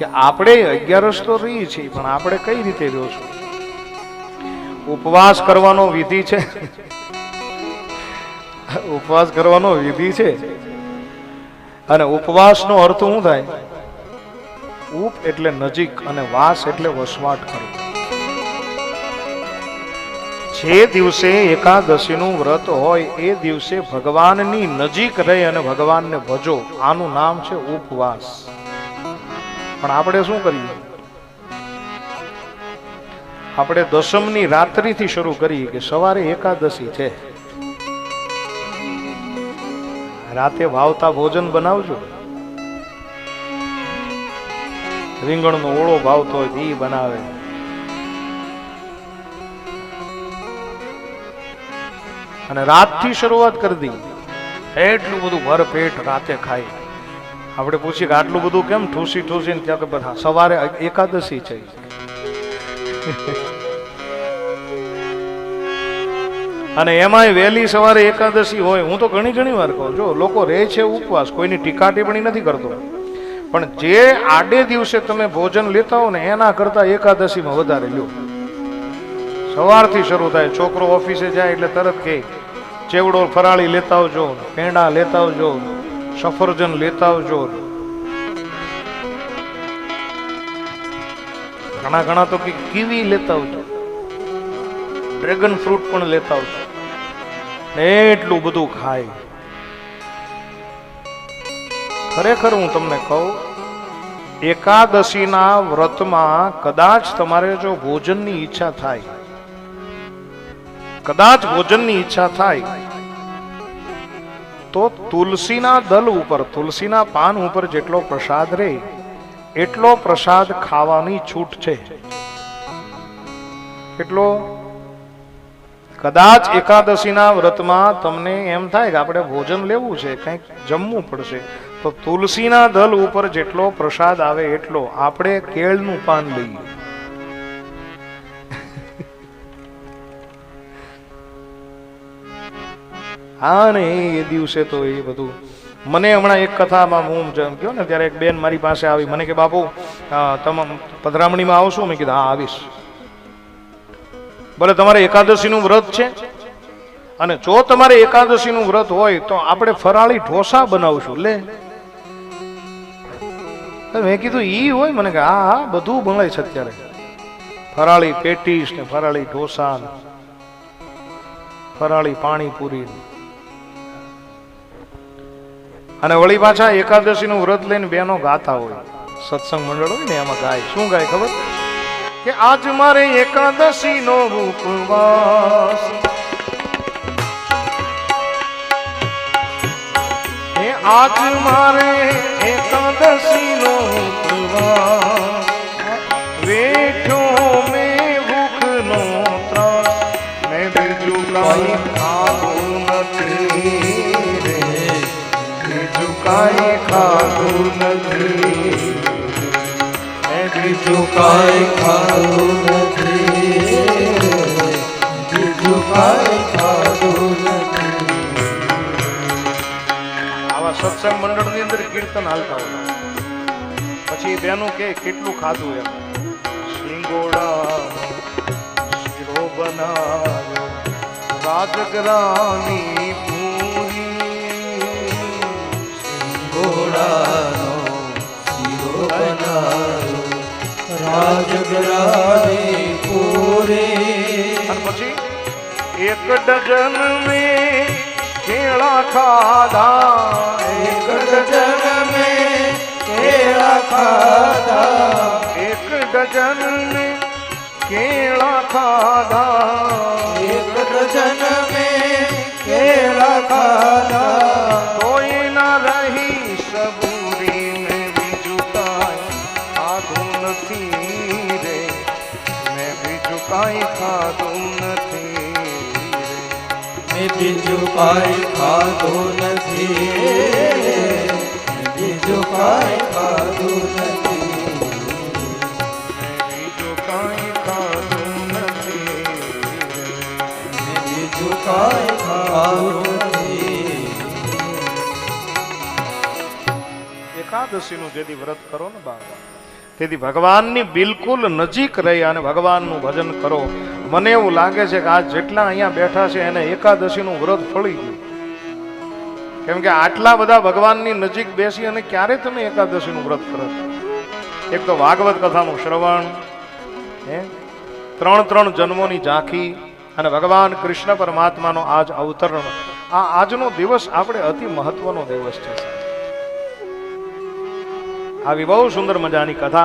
કે આપણે અગિયારસ તો રહી છીએ, પણ આપણે કઈ રીતે રહ્યો છું? ઉપવાસ કરવાનો વિધિ છે? ઉપવાસ કરવાનો વિધિ છે? અને ઉપવાસનો અર્થ શું થાય? ઉપ એટલે નજીક અને વાસ એટલે વસવાટ કરવો. જે દિવસે એકાદશીનું વ્રત હોય, એ દિવસે ભગવાનની નજીક રહી અને ભગવાનને ભજો. આનું નામ છે ઉપવાસ. પણ આપણે શું કરીએ? આપણે દસમની રાત્રિથી શરૂ કરીએ કે સવારે એકાદશી છે. રાતે વાવતા ભોજન બનાવજો. રીંગણનો ઓળો ભાવતો હોય એ બનાવે. અને રાતથી શરૂઆત કરી દી એટલું બધું ભરપેટ રાતે ખાય આપણે પૂછીએ કે આટલું બધું કેમ ઠૂસી ઠૂસી ને ત્યાં કે બધા સવારે એકાદશી છે. અને એમાંય વહેલી સવારે એકાદશી હોય, હું તો ઘણી ઘણી વાર કહું જો, લોકો રહે છે ઉપવાસ, કોઈની ટીકા ટિપ્પણી નથી કરતો. પણ જે આડે દિવસે તમે ભોજન લેતા હો ને, એના કરતા એકાદશીમાં વધારે લ્યો. સવારથી શરૂ થાય, છોકરો ઓફિસે જાય એટલે તરત કે ચેવડો ફરાળી લેતા આવજો પેંડા લેતા આવજો. સફરજન લેતા આવજો. ઘણા ઘણા તો કે કીવી લેતા આવજો. ડ્રેગન ફ્રૂટ પણ લેતા આવજો. ને એટલું બધું ખાય. ખરેખર હું તમને કહું, એકાદશીના વ્રતમાં કદાચ તમારે જો ભોજનની ઈચ્છા થાય, કદાચ ભોજનની ઈચ્છા થાય તો તુલસીના દલ ઉપર, તુલસીના પાન ઉપર જેટલો પ્રસાદ રહે એટલો પ્રસાદ ખાવાની છૂટ છે. એટલો? કદાચ એકાદશીના વ્રતમાં તમને એમ થાય કે આપણે ભોજન લેવું છે, કંઈક જમવું પડશે, તો તુલસીના દલ ઉપર જેટલો પ્રસાદ આવે એટલો આપણે કેળનું પાન લઈએ. હા ને એ દિવસે તો એ બધું. મને હમણાં એક કથામાં હું જેમ કહ્યું ને, ત્યારે એક બેન મારી પાસે આવી, મને કે, બાપુ તમે પધરામણીમાં આવશો? મેં કીધું, હા, આવીશ. ભલે તમારે એકાદશીનું વ્રત છે? અને જો તમારે એકાદશીનું વ્રત હોય, તો આપણે ફરાળી ઢોસા બનાવશું, લે. મેં કીધું, ઈ હોય? મને કે, હા હા, બધું મળે છે અત્યારે. ફરાળી પેટીસ ને ફરાળી ઢોસા ફરાળી પાણીપુરી. અને વળી પાછા એકાદશીનું વ્રત લઈને બેનો ગાતા હોય. સત્સંગ મંડળ હોય ને એમાં ગાય. શું ગાય ખબર? કે આજ મારે એકાદશી નો ઉપવાસ આજ મારે એકાદશી નો ઉપવાસ. કાંઈ ખાધું નથી. મેં બીજું કાંઈ ખાધું નથી. બીજું કાંઈ ખાધું નથી. આવા સત્સંગ મંડળની અંદર કીર્તન હાલતા હોય. પછી બેનું કે કેટલું ખાધું એમ. શિંગોડા, શીરો બનાવ્યો, રાજગરાની ઘોડાનો શીરો બનાવ્યો રાજગરાની પૂરે પછી એક ડઝન મેં કેળા ખાધા. એક ડઝન મેં કેળા ખાધા. એક ડઝન મેં કેળા ખાધા. એક ડઝન નથી રે મેં બીજું કાંઈ ખાધું નથી મેં બીજું કાંઈ ખાધું નથી બીજું કાંઈ ખાધું નથી મેં બીજું કાંઈ ખાધું નથી બીજું કાંઈ ખાધું એકાદશીનું જેથી વ્રત કરો ને બાબા તેથી ભગવાનની બિલકુલ નજીક રહી અને ભગવાનનું ભજન કરો. મને એવું લાગે છે કે આ જેટલા અહીંયા બેઠા છે એને એકાદશીનું વ્રત ફળી ગયું. કેમ કે આટલા બધા ભગવાનની નજીક બેસી અને ક્યારે તમે એકાદશીનું વ્રત કરો? એક તો ભાગવત કથાનું શ્રવણ, હે? ત્રણ ત્રણ જન્મોની ઝાંખી અને ભગવાન કૃષ્ણ પરમાત્માનો આજ અવતરણ. આ આજનો દિવસ આપણે અતિ મહત્વનો દિવસ છે. આવી બહુ સુંદર મજાની કથા